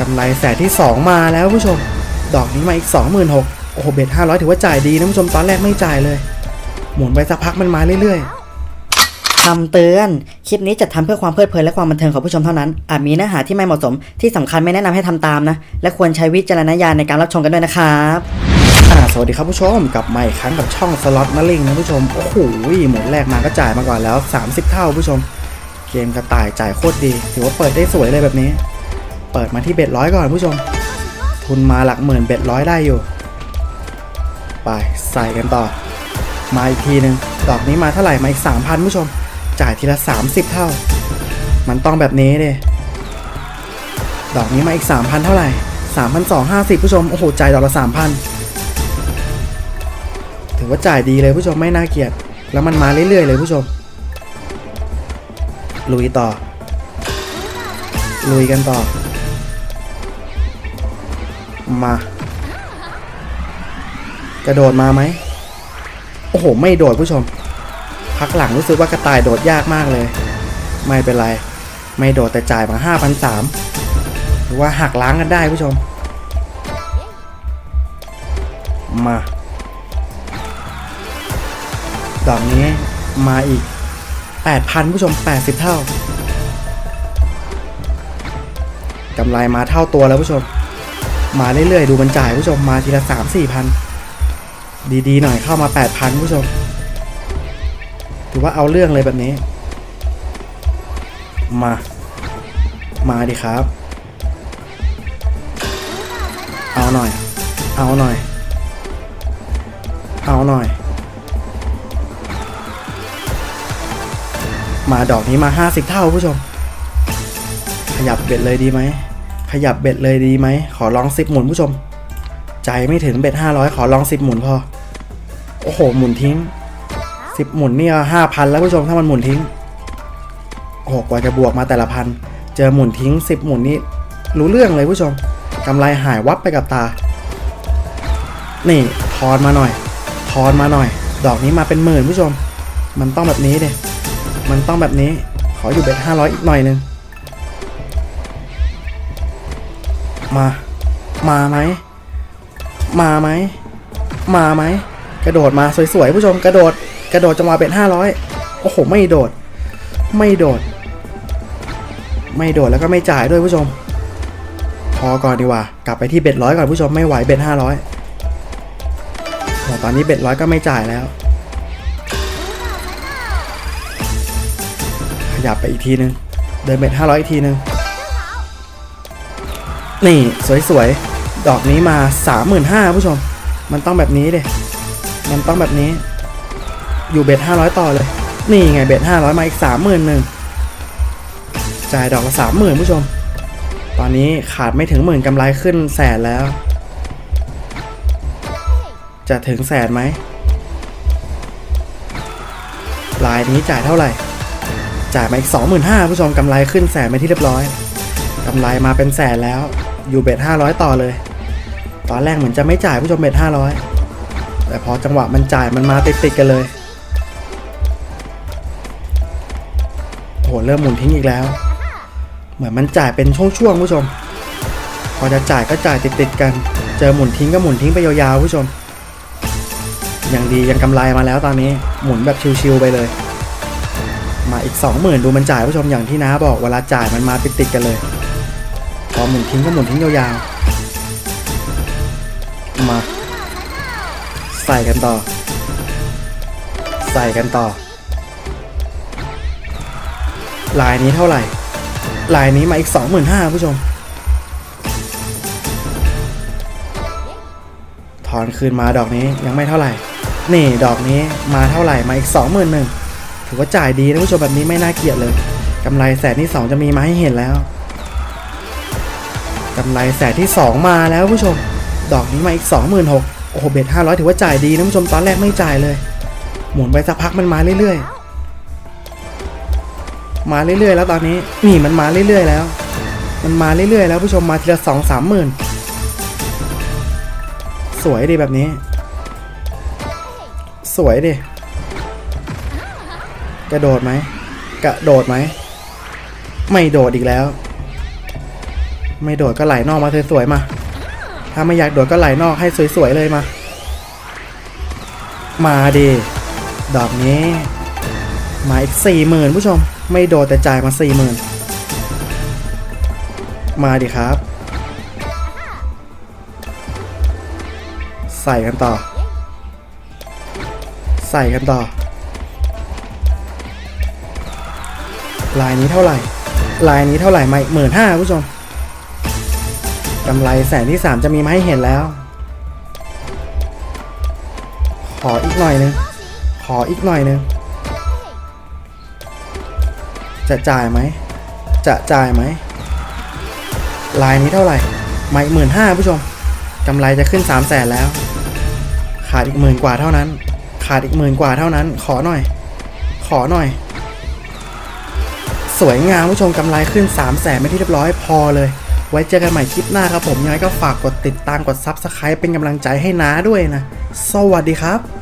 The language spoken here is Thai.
กำไรแสนที่ 2 มาแล้วผู้ชม ดอกนี้มาอีก 26,000โอ้โหเบ็ด500 ถือว่าจ่ายดีนะผู้ชมตอนแรกไม่จ่ายเลย หมุนไปสักพักมันมาเรื่อยคำเตือน คลิปนี้จะทำเพื่อความเพลิดเพลินและความบันเทิงของผู้ชมเท่านั้น อาจมีเนื้อหาที่ไม่เหมาะสม ที่สำคัญไม่แนะนำให้ทำตามนะ และควรใช้วิจารณญาณในการรับชมกันด้วยนะครับๆอ่าสวัสดีครับผู้ชมกลับมาอีกครั้งกับช่องสล็อตมาลิงนะผู้ชม โอ้โหหมุนแรกมาก็จ่ายมาก่อนแล้ว 30 เท่าผู้ชม เกมกระต่ายจ่ายโคตรดี ถือว่าเปิดได้สวยเลยแบบนี้ เปิดมาที่เบ็ดร้อยก่อนผู้ชม ทุนมาหลักหมื่นเบ็ดร้อยได้อยู่ ไปใส่กันต่อ มาอีกทีหนึ่งดอกนี้มาเท่าไหร่มาอีก 3,000 ผู้ชม จ่ายทีละ 30 เท่า มันต้องแบบนี้เด้ดอกนี้มาอีก 3,000 เท่าไหร่3,250 ผู้ชม โอ้โห จ่ายดอกละ 3,000 ถือว่าจ่ายดีเลยผู้ชมไม่น่าเกลียด แล้วมันมาเรื่อยๆเลยผู้ชม ลุยต่อ ลุยกันต่อ มากระโดดมาไหม โอ้โห ไม่โดดผู้ชม พักหลังรู้สึกว่ากระต่ายโดดยากมากเลย ไม่เป็นไร ไม่โดดแต่จ่ายมาห้าพันสามหรือว่าหักล้างกันได้ผู้ชม มา ดอกนี้มาอีก 8,000 ผู้ชม 80 เท่ากำไรมาเท่าตัวแล้วผู้ชม มาเรื่อยๆดูมันจ่ายผู้ชมมาทีละ3 4พันดีๆหน่อยเข้ามา8,000ผู้ชม ถือว่าเอาเรื่องเลยแบบนี้ มา มาดิครับ เอาหน่อย เอาหน่อย เอาหน่อย มาดอกนี้มา50เท่าผู้ชม ขยับเบ็ดเลยดีไหม ขยับเบ็ดเลยดีไหม ขอลอง 10 หมุนผู้ชม ใจไม่ถึงเบ็ด500 ขอลอง 10 หมุนพอ โอ้โห หมุนทิ้ง 10 หมุนนี่ก็5,000แล้วผู้ชมถ้ามันหมุนทิ้งโอ้โหกว่าจะบวกมาแต่ละพัน เจอหมุนทิ้ง 10 หมุนนี่รู้เรื่องเลยผู้ชมกำไรหายวับไปกับตา นี่ทอนมาหน่อย ทอนมาหน่อย ดอกนี้มาเป็นหมื่นผู้ชม มันต้องแบบนี้เดมันต้องแบบนี้ ขออยู่เบ็ดห้าร้อยอีกหน่อยหนึง มา มาไหม มาไหม มาไหม กระโดดมาสวยๆผู้ชมกระโดด กระโดดจังหวะเบ็ดห้าร้อยโอ้โห ไม่โดด ไม่โดด ไม่โดดแล้วก็ไม่จ่ายด้วยผู้ชม พอก่อนดีกว่า กลับไปที่เบ็ดร้อยก่อนผู้ชมไม่ไหวเบ็ดห้าร้อยตอนนี้เบ็ดร้อยก็ไม่จ่ายแล้ว ขยับไปอีกทีนึง เดินเบ็ดห้าร้อยอีกทีนึง นี่สวยๆ ดอกนี้มาสามหมื่นห้าผู้ชม มันต้องแบบนี้เดมันต้องแบบนี้ อยู่เบ็ดห้าร้อยต่อเลย นี่ไงเบ็ดห้าร้อยมาอีกสามหมื่นหนึ่งจ่ายดอกละสามหมื่นผู้ชม ตอนนี้ขาดไม่ถึงหมื่นกำไรขึ้นแสนแล้ว จะถึงแสนไหมลายนี้จ่ายเท่าไหร่ จ่ายมาอีก 25,000ผู้ชมกำไรขึ้นแสนไปที่เรียบร้อย กำไรมาเป็นแสนแล้ว อยู่เบ็ด500 ต่อเลย ตอนแรกเหมือนจะไม่จ่ายผู้ชมเบ็ด500 แต่พอจังหวะมันจ่ายมันมาติดๆกันเลยโอ้โหเริ่มหมุนทิ้งอีกแล้ว เหมือนมันจ่ายเป็นช่วงๆผู้ชม พอจะจ่ายก็จ่ายติดๆกัน เจอหมุนทิ้งก็หมุนทิ้งไปยาวๆผู้ชมยังดียังกำไรมาแล้วตอนนี้หมุนแบบชิวๆไปเลย มาอีก 20,000 ดูมันจ่ายผู้ชมอย่างที่น้าบอกเวลาจ่ายมันมาติดๆกันเลย พอหมุนทิ้งก็หมุนทิ้งยาวๆ มา ใส่กันต่อ ใส่กันต่อ ลายนี้เท่าไหร่ ลายนี้มาอีก 25,000ผู้ชม ถอนคืนมาดอกนี้ยังไม่เท่าไหร่ นี่ดอกนี้มาเท่าไหร่มาอีก 21,000ถือว่าจ่ายดีนะผู้ชมแบบนี้ไม่น่าเกลียดเลยกำไรแสนที่2จะมีมาให้เห็นแล้ว กำไรแสนที่ 2 มาแล้วผู้ชม ดอกนี้มาอีก 26,000โอ้โหเบ็ด500 ถือว่าจ่ายดีนะผู้ชมตอนแรกไม่จ่ายเลย หมุนไปสักพักมันมาเรื่อยๆ มาเรื่อยๆ แล้วตอนนี้นี่มันมาเรื่อยๆ แล้ว มันมาเรื่อยๆ แล้วผู้ชมมาทีละสองสามหมื่นสวยดีแบบนี้ สวยดิกระโดดไหมกระโดดไหม ไม่โดดอีกแล้ว ไม่โดดก็ไหลนอกมาสวยๆมา ถ้าไม่อยากโดดก็ไหลนอกให้สวยๆเลยมา มาดีดอกนี้ มาอีกสี่หมื่นผู้ชม ไม่โดดแต่จ่ายมาสี่หมื่นมาดิครับ ใส่กันต่อ ใส่กันต่อ ลายนี้เท่าไหร่ ลายนี้เท่าไหร่มาอีกหมื่นห้าผู้ชม กำไรแสนที่สามจะมีมาให้เห็นแล้ว ขออีกหน่อยหนึง ขออีกหน่อยหนึง จะจ่ายไหม จะจ่ายไหม ลายนี้เท่าไหร่มาอีกหมื่นห้าผู้ชม กำไรจะขึ้นสามแสนแล้ว ขาดอีกหมื่นกว่าเท่านั้น ขาดอีกหมื่นกว่าเท่านั้น ขอหน่อย ขอหน่อย สวยงามผู้ชมกำไรขึ้น3 0 0แสนไม่ที่เรียบร้อยพอเลย ไว้เจอกันใหม่คลิปหน้าครับผมยังไงก็ฝากกดติดตามกด Subscribe เป็นกำลังใจให้น้าด้วยนะ สวัสดีครับ